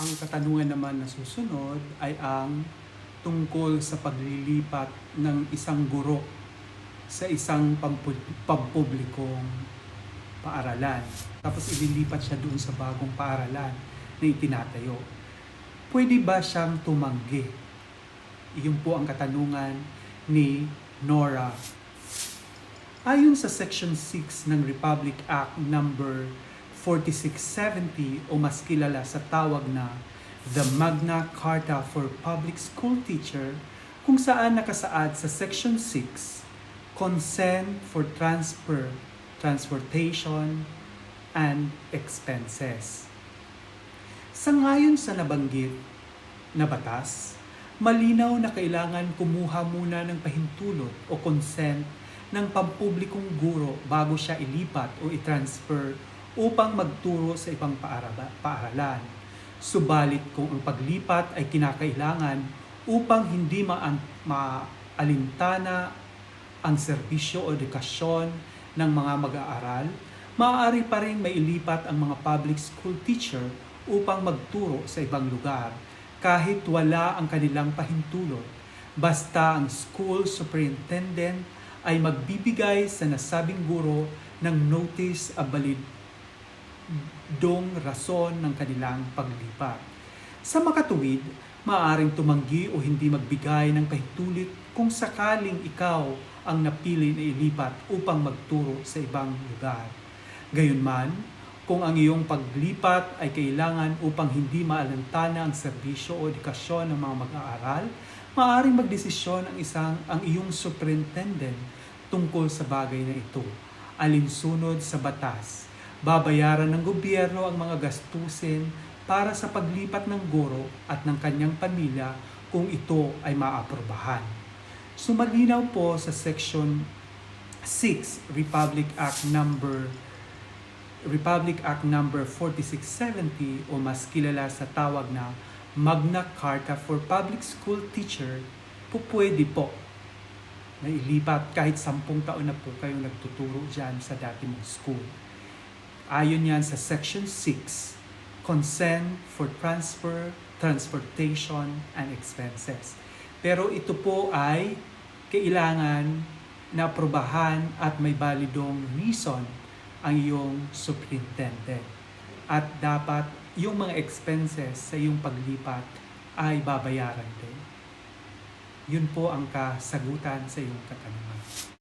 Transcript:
Ang katanungan naman na susunod ay ang tungkol sa paglilipat ng isang guro sa isang pampu- pampublikong paaralan. Tapos ililipat siya doon sa bagong paaralan na itinatayo. Pwede ba siyang tumanggi? Iyon po ang katanungan ni Nora. Ayon sa Section 6 ng Republic Act number 4670 o mas kilala sa tawag na the Magna Carta for Public School Teacher kung saan nakasaad sa Section 6 consent for transfer, transportation, and expenses. Sangayon sa nabanggit na batas, malinaw na kailangan kumuha muna ng pahintulot o consent ng pampublikong guro bago siya ilipat o i-transfer upang magturo sa ibang paaralan. Subalit kung ang paglipat ay kinakailangan upang hindi maalintana ang serbisyo o edukasyon ng mga mag-aaral, maaari pa rin mailipat ang mga public school teacher upang magturo sa ibang lugar kahit wala ang kanilang pahintulot. Basta ang school superintendent ay magbibigay sa nasabing guro ng notice of valid dong rason ng kanilang paglipat. Sa makatuwid, maaaring tumanggi o hindi magbigay ng pahitulit kung sakaling ikaw ang napili na ilipat upang magturo sa ibang lugar. Gayunman, kung ang iyong paglipat ay kailangan upang hindi maalantana ang serbisyo o edukasyon ng mga mag-aaral, maaaring magdesisyon ang isang ang iyong superintendent tungkol sa bagay na ito. Alinsunod sa batas, babayaran ng gobyerno ang mga gastusin para sa paglipat ng guro at ng kanyang pamilya kung ito ay maaprobahan. Sumalinaw po sa Section 6 Republic Act number Republic Act number 4670 o mas kilala sa tawag na Magna Carta for Public School Teacher po pwede po na ilipat kahit sampung taon na po kayong nagtuturo dyan sa dati mong school. Ayon yan sa Section 6, Consent for Transfer, Transportation, and Expenses. Pero ito po ay kailangan na aprobahan at may balidong reason ang iyong superintendent. At dapat yung mga expenses sa iyong paglipat ay babayaran din. Yun po ang kasagutan sa iyong katanungan.